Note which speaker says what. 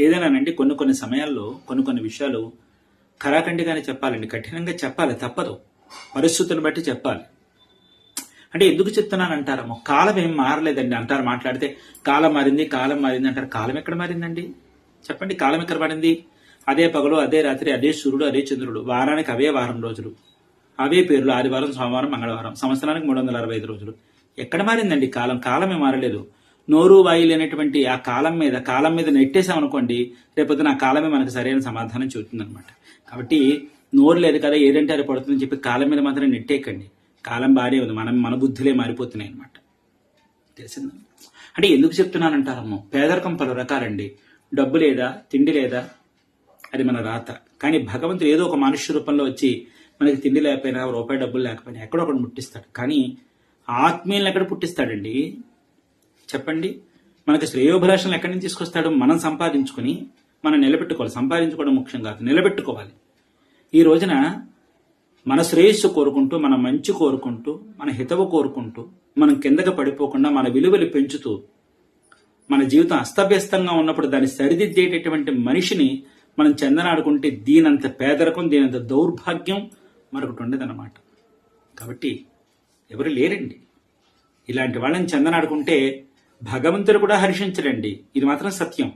Speaker 1: ఏదైనానండి కొన్ని కొన్ని సమయాల్లో కొన్ని కొన్ని విషయాలు కరాఖండిగానే చెప్పాలండి. కఠినంగా చెప్పాలి తప్పదు. పరిస్థితులను బట్టి చెప్పాలి. అంటే ఎందుకు చెప్తున్నాను అంటారమ్మో కాలం ఏం మారలేదండి. అంటారు మాట్లాడితే కాలం మారింది కాలం మారింది అంటారు. కాలం ఎక్కడ మారిందండి? చెప్పండి కాలం ఎక్కడ మారింది? అదే పగలు అదే రాత్రి అదే సూర్యుడు అదే చంద్రుడు. వారానికి అవే వారం రోజులు. అవే పేర్లు ఆదివారం సోమవారం మంగళవారం. సంవత్సరానికి మూడు వందల అరవై ఐదు రోజులు. ఎక్కడ మారిందండి కాలం? కాలమే మారలేదు. నోరు వాయి లేనటువంటి ఆ కాలం మీద కాలం మీద నెట్టేసామనుకోండి రేపొద్దున ఆ కాలమే మనకు సరైన సమాధానం చెబుతుందన్నమాట. కాబట్టి నోరు లేదు కదా ఏదంటే అది పడుతుందని చెప్పి కాలం మీద మాత్రం నెట్టేయకండి. కాలం బాగానే ఉంది మనం మన బుద్ధులే మారిపోతున్నాయి అనమాట తెలిసిందా? అంటే ఎందుకు చెప్తున్నానంటారమ్మో పేదరికం పలు రకాలండి. డబ్బు లేదా తిండి లేదా అది మన రాత. కానీ భగవంతుడు ఏదో ఒక మనుష్య రూపంలో వచ్చి మనకి తిండి లేకపోయినా రూపాయి డబ్బులు లేకపోయినా ఎక్కడో ఒకటి ముట్టిస్తాడు. కానీ ఆత్మీయులను ఎక్కడ పుట్టిస్తాడండి? చెప్పండి. మనకి శ్రేయోభిలాషణలు ఎక్కడి నుంచి తీసుకొస్తాడు? మనం సంపాదించుకుని మనం నిలబెట్టుకోవాలి. సంపాదించుకోవడం ముఖ్యం కాదు. నిలబెట్టుకోవాలి. ఈ రోజున మన శ్రేయస్సు కోరుకుంటూ మన మంచి కోరుకుంటూ మన హితవు కోరుకుంటూ మనం కిందకి పడిపోకుండా మన విలువలు పెంచుతూ మన జీవితం అస్తవ్యస్తంగా ఉన్నప్పుడు దాన్ని సరిదిద్దేటటువంటి మనిషిని మనం చెందనాడుకుంటే దీనంత పేదరికం దీనంత దౌర్భాగ్యం మరొకటి ఉండదన్నమాట. కాబట్టి ఎవరు లేరండి. ఇలాంటి వాళ్ళని చందనాడుకుంటే భగవంతుడు కూడా హర్షించడండి. ఇది మాత్రం సత్యం.